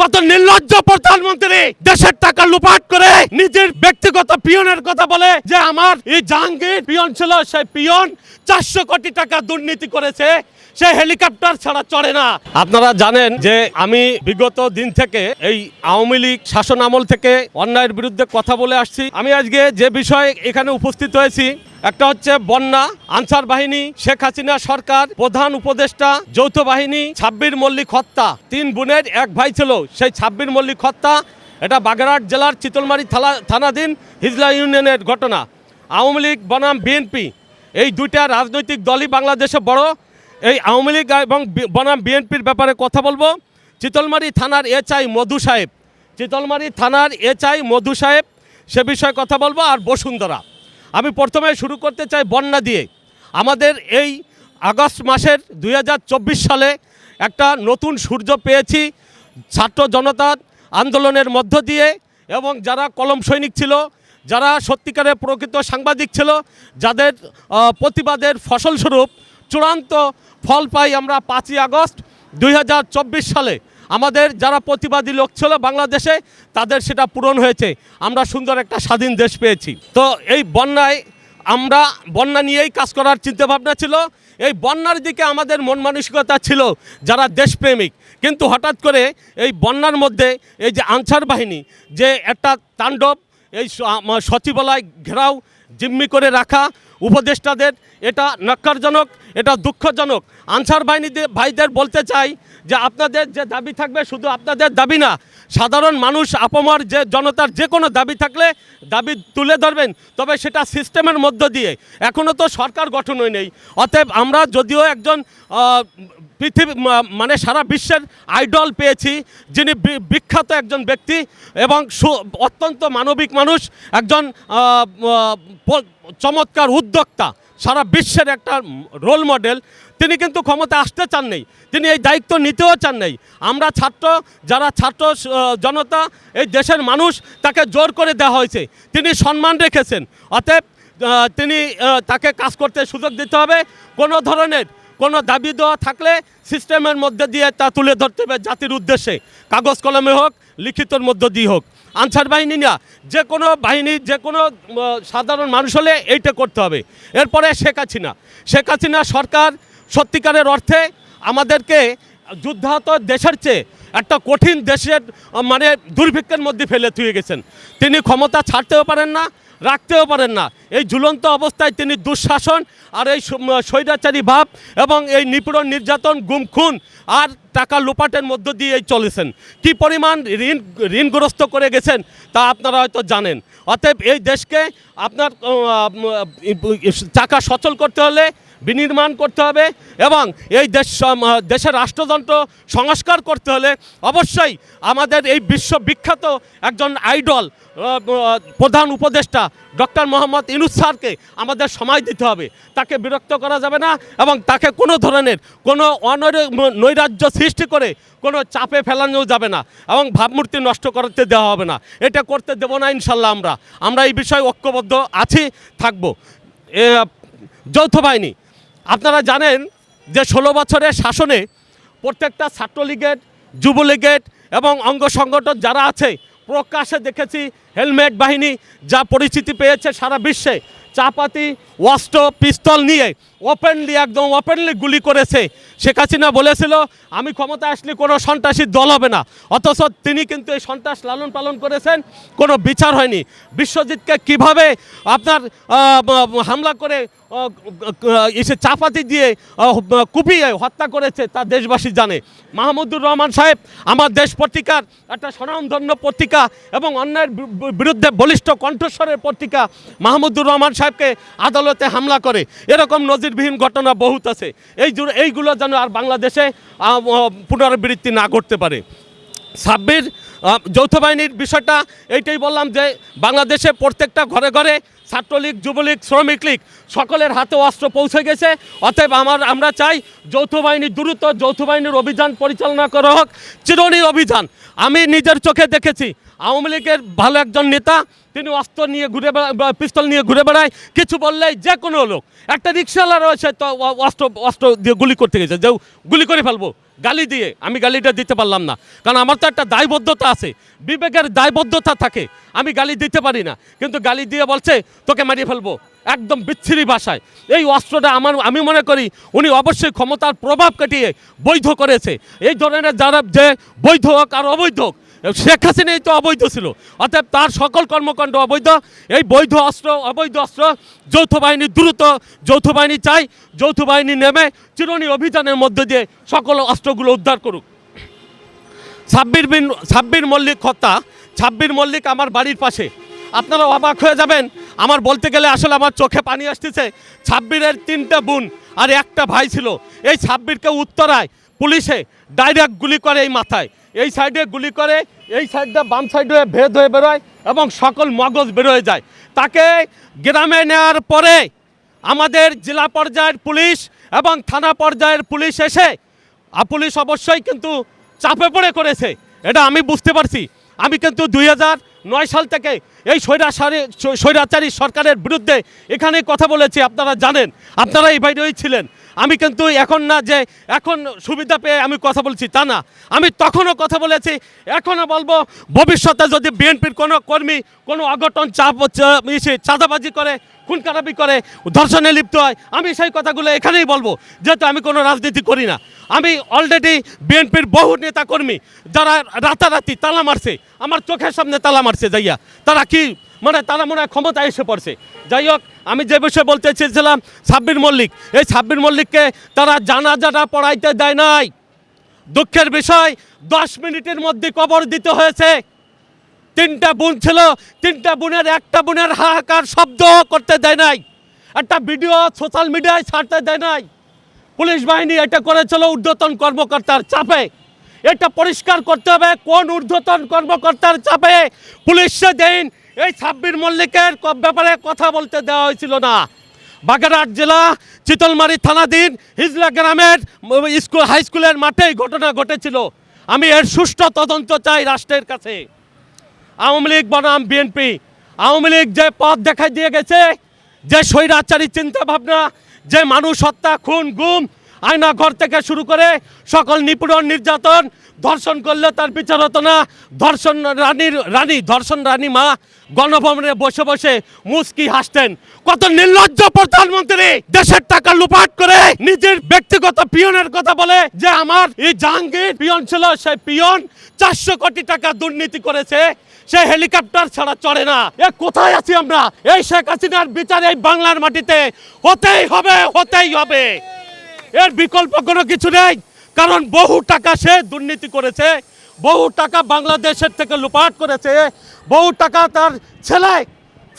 কত নির্লজ্জ প্রধানমন্ত্রী দেশের টাকা লুপাট করে নিজের ব্যক্তিগত পিয়নের কথা বলে যে আমার এই জাহাঙ্গীর পিয়ন ছিল সেই পিয়ন চারশো কোটি টাকা দুর্নীতি করেছে, সে হেলিকপ্টার ছাড়া চড়ে না। আপনারা জানেন যে আমি বিগত দিন থেকে এই আওয়ামী লীগ শাসন আমল থেকে অন্যায়ের বিরুদ্ধে কথা বলে আসছি। আমি আজকে যে বিষয়ে এখানে উপস্থিত হয়েছি একটা হচ্ছে বন্যা, আনসার বাহিনী, শেখ হাসিনা সরকার, প্রধান উপদেষ্টা, যৌথ বাহিনী, ছাব্বির মল্লিক হত্যা। তিন বোনের এক ভাই ছিল, সেই ছাব্বির মল্লিক হত্যা। এটা বাগেরহাট জেলার চিতলমারি থানা থানাধীন হিজলা ইউনিয়নের ঘটনা। আওয়ামী লীগ বনাম বিএনপি এই দুইটা রাজনৈতিক দলই বাংলাদেশে বড়। এই আওয়ামী লীগ এবং বনাম বিএনপির ব্যাপারে কথা বলব। চিতলমারি থানার এচআই মধু সাহেব। চিতলমারি থানার এচআই মধু সাহেব সে বিষয়ে কথা বলব। আর বসুন্ধরা। আমি প্রথমে শুরু করতে চাই বন্যা দিয়ে। আমাদের এই আগস্ট মাসের দুই হাজার চব্বিশ সালে একটা নতুন সূর্য পেয়েছি। ছাত্র জনতার আন্দোলনের মধ্য দিয়ে এবং যারা কলম সৈনিক ছিল, যারা সত্যিকারের প্রকৃত সাংবাদিক ছিল, যাদের প্রতিবাদের ফসলস্বরূপ চূড়ান্ত ফল পাই আমরা পাঁচই আগস্ট দুই হাজার চব্বিশ সালে। আমাদের যারা প্রতিবাদী লোক ছিল বাংলাদেশে, তাদের সেটা পূরণ হয়েছে। আমরা সুন্দর একটা স্বাধীন দেশ পেয়েছি। তো এই বন্যায় আমরা, বন্যা নিয়েই কাজ করার চিন্তাভাবনা ছিল। এই বন্যার দিকে আমাদের মন মানসিকতা ছিল যারা দেশপ্রেমিক। কিন্তু হঠাৎ করে এই বন্যার মধ্যে এই যে আনসার বাহিনী, যে একটা তাণ্ডব, এই সচিবালয় ঘেরাও, জিম্মি করে রাখা উপদেষ্টাদের এটা নক্কারজনক, এটা দুঃখজনক। আনসার বাহিনীদের ভাইদের বলতে চাই যে আপনাদের যে দাবি থাকবে শুধু আপনাদের দাবি না, সাধারণ মানুষ, আপমার যে জনতার যে কোনো দাবি থাকলে দাবি তুলে ধরবেন, তবে সেটা সিস্টেমের মধ্য দিয়ে। এখনও তো সরকার গঠন হয় নেই। অতএব আমরা যদিও একজন পৃথিবী মানে সারা বিশ্বের আইডল পেয়েছি, যিনি বিখ্যাত একজন ব্যক্তি এবং অত্যন্ত মানবিক মানুষ, একজন চমৎকার উদ্যোক্তা, সারা বিশ্বের একটা রোল মডেল তিনি কিন্তু ক্ষমতা আসতে চান নেই, তিনি এই দায়িত্ব নিতেও চান নেই। আমরা ছাত্র, যারা ছাত্র জনতা, এই দেশের মানুষ, তাকে জোর করে দেওয়া হয়েছে। তিনি সম্মান রেখেছেন। অতএব তিনি তাকে কাজ করতে সুযোগ দিতে হবে। কোনো ধরনের কোনো দাবি দেওয়া থাকলে সিস্টেমের মধ্যে দিয়ে তা তুলে ধরতে হবে জাতির উদ্দেশ্যে। কাগজ কলমে হোক, লিখিতর মধ্য দিয়ে হোক। আনসার বাহিনী না, যে কোনো বাহিনী, যে কোনো সাধারণ মানুষ হলে এইটা করতে হবে। এরপরে শেখ হাসিনা। শেখ হাসিনা সরকার সত্যিকারের অর্থে আমাদেরকে যুদ্ধাহত দেশের চেয়ে একটা কঠিন দেশের মানে দুর্ভিক্ষের মধ্যে ফেলে থুয়ে গেছেন। তিনি ক্ষমতা ছাড়তেও পারেন না, রাখতেও পারেন না। এই ঝুলন্ত অবস্থায় তিনি দুঃশাসন আর এই স্বৈরাচারী ভাব এবং এই নিপীড়ন, নির্যাতন গুম খুন আর টাকা লোপাটের মধ্য দিয়ে চলেছেন। কি পরিমাণ ঋণ, ঋণগ্রস্ত করে গেছেন তা আপনারা হয়তো জানেন। অতএব এই দেশকে আপনার টাকা সচল করতে হলে বিনির্মাণ করতে হবে এবং এই দেশ দেশের রাষ্ট্রযন্ত্র সংস্কার করতে হলে অবশ্যই আমাদের এই বিশ্ববিখ্যাত একজন আইডল প্রধান উপদেষ্টা ডক্টর মোহাম্মদ ইনুস স্যারকে আমাদের সময় দিতে হবে। তাকে বিরক্ত করা যাবে না এবং তাকে কোনো ধরনের কোনো নৈরাজ্য সৃষ্টি করে কোনো চাপে ফেলানো যাবে না এবং ভাবমূর্তি নষ্ট করতে দেওয়া হবে না। এটা করতে দেবো না ইনশাল্লাহ আমরা। আমরা এই বিষয়ে ঐক্যবদ্ধ আছি, থাকব। যৌথ বাহিনী আপনারা জানেন যে ষোলো বছরের শাসনে প্রত্যেকটা ছাত্রলীগের, যুবলীগের এবং অঙ্গ সংগঠন যারা আছে প্রকাশে দেখেছি হেলমেট বাহিনী যা পরিচিতি পেয়েছে সারা বিশ্বে, চাপাতি, অস্ত্র, পিস্তল নিয়ে ওপেনলি একদম ওপেনলি গুলি করেছে। শেখ হাসিনা বলেছিল, আমি ক্ষমতা আসলে কোনো সন্ত্রাসী দল হবে না। অথচ তিনি কিন্তু এই সন্ত্রাস লালন পালন করেছেন, কোনো বিচার হয়নি। বিশ্বজিৎকে কীভাবে আপনার হামলা করে এসে চাপাতি দিয়ে কুপিয়ে হত্যা করেছে, তা দেশবাসী জানে। মাহমুদুর রহমান সাহেব, আমার দেশ পত্রিকার একটা স্বনামধন্য পত্রিকা এবং অন্যায়ের বিরুদ্ধে বলিষ্ঠ কণ্ঠস্বরের পত্রিকা মাহমুদুর রহমান সাহেবকে আদালতে হামলা করে। এরকম নজিরবিহীন ঘটনা বহুত আছে। এই এইগুলো যেন আর বাংলাদেশে পুনরাবৃত্তি না করতে পারে। সাব্বির যৌথ বাহিনীর বিষয়টা এইটাই বললাম যে বাংলাদেশে প্রত্যেকটা ঘরে ঘরে ছাত্রলীগ, যুবলীগ, শ্রমিক লীগ, সকলের হাতে অস্ত্র পৌঁছে গেছে। অতএব আমার আমরা চাই যৌথ বাহিনী দ্রুত যৌথ বাহিনীর অভিযান পরিচালনা করা হোক। চিরনি অভিযান। আমি নিজের চোখে দেখেছি। আওয়ামী লীগের ভালো একজন নেতা, তিনি অস্ত্র নিয়ে ঘুরে পিস্তল নিয়ে ঘুরে বেড়ায়। কিছু বললেই যে কোনো লোক, একটা রিক্সাওয়ালা রয়েছে, তো অস্ত্র অস্ত্র দিয়ে গুলি করতে গেছে। যে গুলি করে ফেলব। গালি দিয়ে আমি গালিটা দিতে পারলাম না। কারণ আমার তো একটা দায়বদ্ধতা আছে। বিবেকের দায়বদ্ধতা থাকে। আমি গালি দিতে পারি না। কিন্তু গালি দিয়ে বলছে, তোকে মারিয়ে ফেলব। একদম বিচ্ছিরি ভাষায়। এই অস্ত্রটা আমার, আমি মনে করি উনি অবশ্যই ক্ষমতার প্রভাব কাটিয়ে বৈধ করেছে। এই ধরনের যারা যে বৈধ হোক আর অবৈধ হোক শেখ হাসিনাই তো অবৈধ ছিল। অতএব তার সকল কর্মকাণ্ড অবৈধ। এই বৈধ অস্ত্র, অবৈধ অস্ত্র যৌথ বাহিনী দ্রুত, যৌথ বাহিনী চাই, যৌথ বাহিনী নেমে চিরনি অভিযানের মধ্যে দিয়ে সকল অস্ত্রগুলো উদ্ধার করুক। সাব্বির বিন সাব্বির মল্লিক হত্যা সাব্বির মল্লিক আমার বাড়ির পাশে। আপনারা অবাক হয়ে যাবেন, আমার বলতে গেলে আসলে আমার চোখে পানি আসতেছে। ছাব্বিরের তিনটা বোন আর একটা ভাই ছিল। এই ছাব্বিরকে উত্তরায় পুলিশে ডাইরেক্ট গুলি করে এই মাথায়। এই সাইডে গুলি করে, এই সাইডটা বাম সাইডে ভেদ হয়ে বেরোয় এবং সকল মগজ বেরোয় যায়। তাকে গ্রামে নেওয়ার পরে আমাদের জেলা পর্যায়ের পুলিশ এবং থানা পর্যায়ের পুলিশ এসে পুলিশ অবশ্যই কিন্তু চাপে পড়ে করেছে। এটা আমি বুঝতে পারছি। আমি কিন্তু দুই নয় সাল থেকে এই স্বৈরাচারী স্বৈরাচারী সরকারের বিরুদ্ধে এখানে কথা বলেছি, আপনারা জানেন। আপনারা এই বাইরেই ছিলেন। আমি কিন্তু এখন না যে এখন সুবিধা পেয়ে আমি কথা বলছি তা না। আমি তখনও কথা বলেছি, এখনও বলব, ভবিষ্যতে যদি বিএনপির কোনো কর্মী, কোনো অঘটন চাপ ইসে চাঁদাবাজি করে খুন করে, ধর্ষণে লিপ্ত হয়, আমি সেই কথাগুলো এখানেই বলব, যেহেতু আমি কোনো রাজনীতি করি না। আমি অলরেডি বিএনপির বহু নেতা কর্মী যারা রাতারাতি তালা মারছে, আমার চোখের সামনে তালা মারছে, যাইয়া। তারা কি মানে তারা মনে হয় ক্ষমতায় এসে পড়ছে। যাই হোক আমি যে বিষয়ে বলতে চেয়েছিলাম, সাব্বির মল্লিক। এই সাব্বির মল্লিককে তারা জানাজাটা পড়াইতে দেয় নাই। দুঃখের বিষয়, দশ মিনিটের মধ্যে কবর দিতে হয়েছে। তিনটা বোন ছিল, তিনটা বোনের, একটা বোনের হাহাকার শব্দ করতে দেয় নাই। একটা ভিডিও সোশ্যাল মিডিয়ায় ছাড়তে দেয় নাই। পুলিশ বাহিনী এটা করেছিল ঊর্ধ্বতন কর্মকর্তার চাপে। এটা পরিষ্কার করতে হবে, কোন ঊর্ধ্বতন কর্মকর্তার চাপে পুলিশ সেদিন এই সাব্বির মল্লিকের ব্যাপারে কথা বলতে দেওয়া হয়েছিল না। বাগেরহাট জেলা, চিতলমারি থানাধীন হিজলা গ্রামের স্কুল, হাই স্কুলের মাঠে ঘটনা ঘটেছিল। আমি এর সুষ্ঠু তদন্ত চাই রাষ্ট্রের কাছে। আওয়ামী লীগ বনাম বিএনপি। আওয়ামী লীগ যে পথ দেখাই দিয়ে গেছে, যে স্বৈরাচারী চিন্তা ভাবনা যে মানুষ হত্যা, খুন, গুম আয়না ঘর থেকে শুরু করে সকল নিপীড়ন নির্যাতন ধর্ষণ করলে তার বিচার হতো না। ধর্ষণ রানীর, রানী, ধর্ষণ রানী মা গণভবনে বসে বসে মুস্কি হাসতেন। কত নির্লজ্জ প্রধানমন্ত্রী দেশের টাকা লুপাট করে নিজের ব্যক্তিগত পিয়নের কথা বলে যে আমার এই জাহাঙ্গীর পিয়ন ছিল সেই পিয়ন চারশো কোটি টাকা দুর্নীতি করেছে, সে হেলিকপ্টার ছাড়া চড়ে না। এ কোথায় আছি আমরা? এই শেখ হাসিনার বিচার এই বাংলার মাটিতে হতেই হবে হতেই হবে। এর বিকল্প কোনো কিছু নেই। কারণ বহু টাকা সে দুর্নীতি করেছে, বহু টাকা বাংলাদেশের থেকে লুপাট করেছে, বহু টাকা তার ছেলে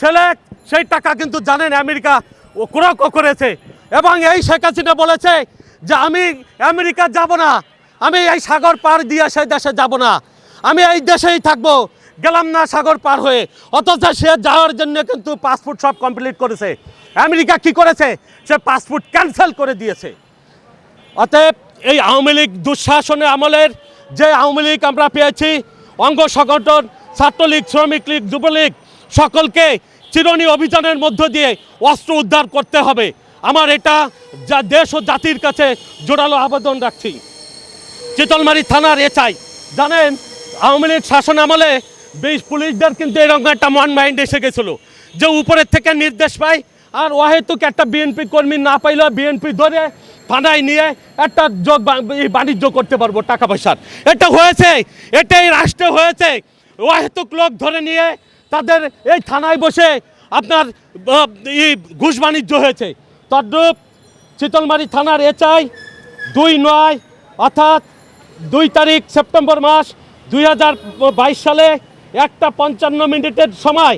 ছেলে সেই টাকা কিন্তু জানেন আমেরিকা ও ক্রক করেছে। এবং এই শেখ হাসিনা বলেছে যে, আমি আমেরিকা যাব না, আমি এই সাগর পার দিয়ে সেই দেশে যাব না, আমি এই দেশেই থাকব, গেলাম না সাগর পার হয়ে। অথচ সে যাওয়ার জন্য কিন্তু পাসপোর্ট সব কমপ্লিট করেছে। আমেরিকা কি করেছে? সে পাসপোর্ট ক্যান্সেল করে দিয়েছে। অতএব এই আওয়ামী লীগ দুঃশাসনের আমলের যে আওয়ামী লীগ আমরা পেয়েছি, অঙ্গ সংগঠন, ছাত্রলীগ, শ্রমিক লীগ, যুবলীগ, সকলকে চিরনি অভিযানের মধ্য দিয়ে অস্ত্র উদ্ধার করতে হবে। আমার এটা যা দেশ ও জাতির কাছে জোরালো আবেদন রাখছি। চিতলমারি থানার এচাই জানেন, আওয়ামী লীগ শাসন আমলে বেশ পুলিশদের কিন্তু এরকম একটা মন মাইন্ড এসে গেছিল, যে উপরের থেকে নির্দেশ পায় আর অহেতুক একটা বিএনপি কর্মী না পাইলে বিএনপি ধরে থানায় নিয়ে একটা যোগ বাণিজ্য করতে পারব টাকা পয়সার। এটা হয়েছে, এটাই রাষ্ট্রে হয়েছে। অহেতুক লোক ধরে নিয়ে তাদের এই থানায় বসে আপনার ঘুষ বাণিজ্য হয়েছে। তদ্রূপ চিতলমারি থানার এচাই দুই নয় অর্থাৎ দুই তারিখ সেপ্টেম্বর মাস দুই হাজার বাইশ সালে একটা পঞ্চান্ন মিনিটের সময়,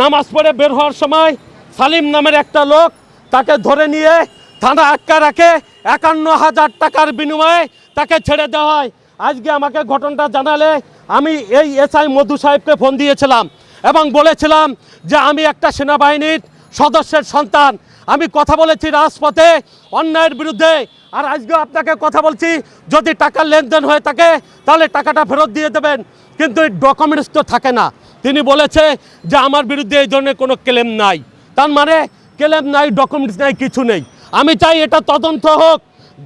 নামাজ পড়ে বের হওয়ার সময় সালিম নামের একটা লোক তাকে ধরে নিয়ে থানা আটকা রাখে, একান্ন হাজার টাকার বিনিময়ে তাকে ছেড়ে দেওয়া হয়। আজকে আমাকে ঘটনাটা জানালে আমি এই এসআই মধু সাহেবকে ফোন দিয়েছিলাম এবং বলেছিলাম যে আমি একটা সেনাবাহিনীর সদস্যের সন্তান। আমি কথা বলেছি রাজপথে অন্যায়ের বিরুদ্ধে। আর আজকে আপনাকে কথা বলছি, যদি টাকার লেনদেন হয়ে থাকে, তাহলে টাকাটা ফেরত দিয়ে দেবেন। কিন্তু এই ডকুমেন্টস তো থাকে না। তিনি বলেছে যে আমার বিরুদ্ধে এই ধরনের কোনো ক্লেম নাই। তার মানে ক্লেম নাই ডকুমেন্টস নাই, কিছু নেই। আমি চাই এটা তদন্ত হোক।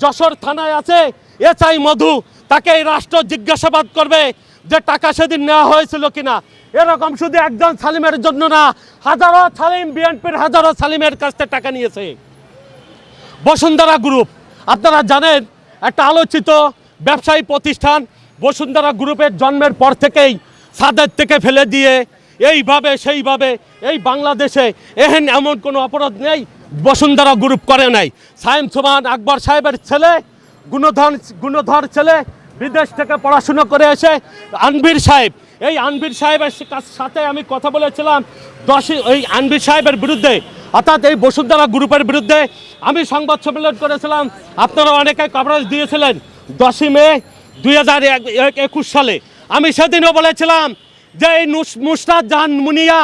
যশোর থানায় আছে এসআই মধু, তাকে এই রাষ্ট্র জিজ্ঞাসাবাদ করবে যে টাকা সেদিন নেওয়া হয়েছিল কিনা। এরকম শুধু একজন সালিমের জন্য না, হাজারো সালিম, বিএনপির হাজারো সালিমের কাছ থেকে টাকা নিয়েছে। বসুন্ধরা গ্রুপ আপনারা জানেন, একটা আলোচিত ব্যবসায়ী প্রতিষ্ঠান বসুন্ধরা গ্রুপের জন্মের পর থেকেই সাদের থেকে ফেলে দিয়ে এইভাবে, সেইভাবে, এই বাংলাদেশে এহেন এমন কোনো অপরাধ নেই, বসুন্ধরা গ্রুপ করে নাই। সায়েম সোমান আকবর সাহেবের ছেলে, গুণধর গুণধর ছেলে বিদেশ থেকে পড়াশুনো করে এসে আনবির সাহেব। এই আনবির সাহেবের সাথে আমি কথা বলেছিলাম দশই ওই আনবির সাহেবের বিরুদ্ধে। অর্থাৎ এই বসুন্ধরা গ্রুপের বিরুদ্ধে আমি সংবাদ সম্মেলন করেছিলাম। আপনারা অনেকে কভারেজ দিয়েছিলেন। দশই মে দুই হাজার একুশ সালে। আমি সেদিনও বলেছিলাম যে এই মুশরাত জাহান মুনিয়া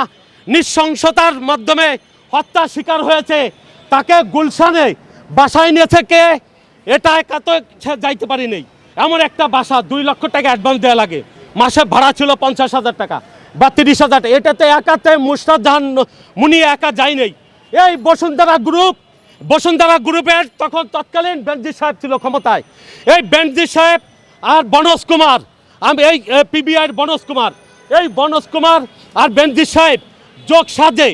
নিঃশংসতার মাধ্যমে হত্যা শিকার হয়েছে, তাকে গুলশানে বাসায় নিয়েছে কে এটা একা তো যাইতে পারিনি। এমন একটা বাসা, দুই লক্ষ টাকা অ্যাডভান্স দেওয়া লাগে। মাসে ভাড়া ছিল পঞ্চাশ হাজার টাকা বা তিরিশ হাজার। টাকা এটাতে একাতে মুশরাত জাহান মুনিয়া একা যায় নেই। এই বসুন্ধরা গ্রুপ বসুন্ধরা গ্রুপের তখন তৎকালীন বেনজি সাহেব ছিল ক্ষমতায়। এই বেনজি সাহেব আর বনজ কুমার, আমি এই পিবিআইয়ের বনজ কুমার এই বনজ কুমার আর বেনজি সাহেব যোগ সাজে।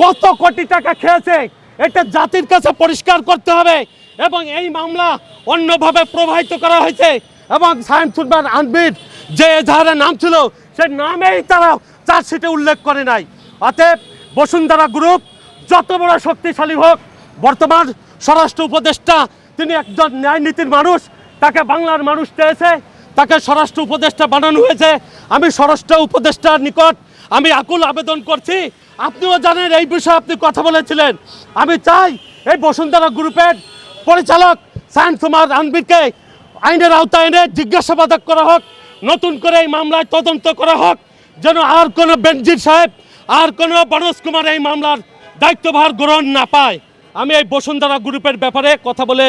কত কোটি টাকা খেয়েছে? এটা জাতির কাছে পরিষ্কার করতে হবে এবং এই মামলা অন্যভাবে প্রবাহিত করা হয়েছে এবং সায়েন্স সুলমান আনবির যে এজাহারের নাম ছিল সেই নামেই তারা চার্জশিটে উল্লেখ করে নাই। অতএব বসুন্ধরা গ্রুপ যত বড় শক্তিশালী হোক, বর্তমান স্বরাষ্ট্র উপদেষ্টা, তিনি একজন ন্যায় নীতির মানুষ, তাকে বাংলার মানুষ চেয়েছে। তাকে স্বরাষ্ট্র উপদেষ্টা বানানো হয়েছে। আমি স্বরাষ্ট্র উপদেষ্টার নিকট আমি আকুল আবেদন করছি। আপনিও জানেন এই বিষয়ে আপনি কথা বলেছিলেন। আমি চাই এই বসুন্ধরা গ্রুপের পরিচালক সায়েন্স কুমার আনবিরকে আইনের আওতায় এনে জিজ্ঞাসাবাদ করা হোক, নতুন করে এই মামলায় তদন্ত করা হোক, যেন আর কোনো বেনজির সাহেব, আর কোনো বনজ কুমার এই মামলার দায়িত্বভার গ্রহণ না পায়। আমি এই বসুন্ধরা গ্রুপের ব্যাপারে কথা বলে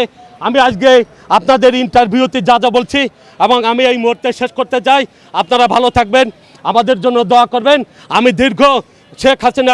আমি আজকে আপনাদের ইন্টারভিউতে যা যা বলছি এবং আমি এই মুহূর্তে শেষ করতে চাই। আপনারা ভালো থাকবেন, আমাদের জন্য দোয়া করবেন। আমি দীর্ঘ শেখ হাসিনা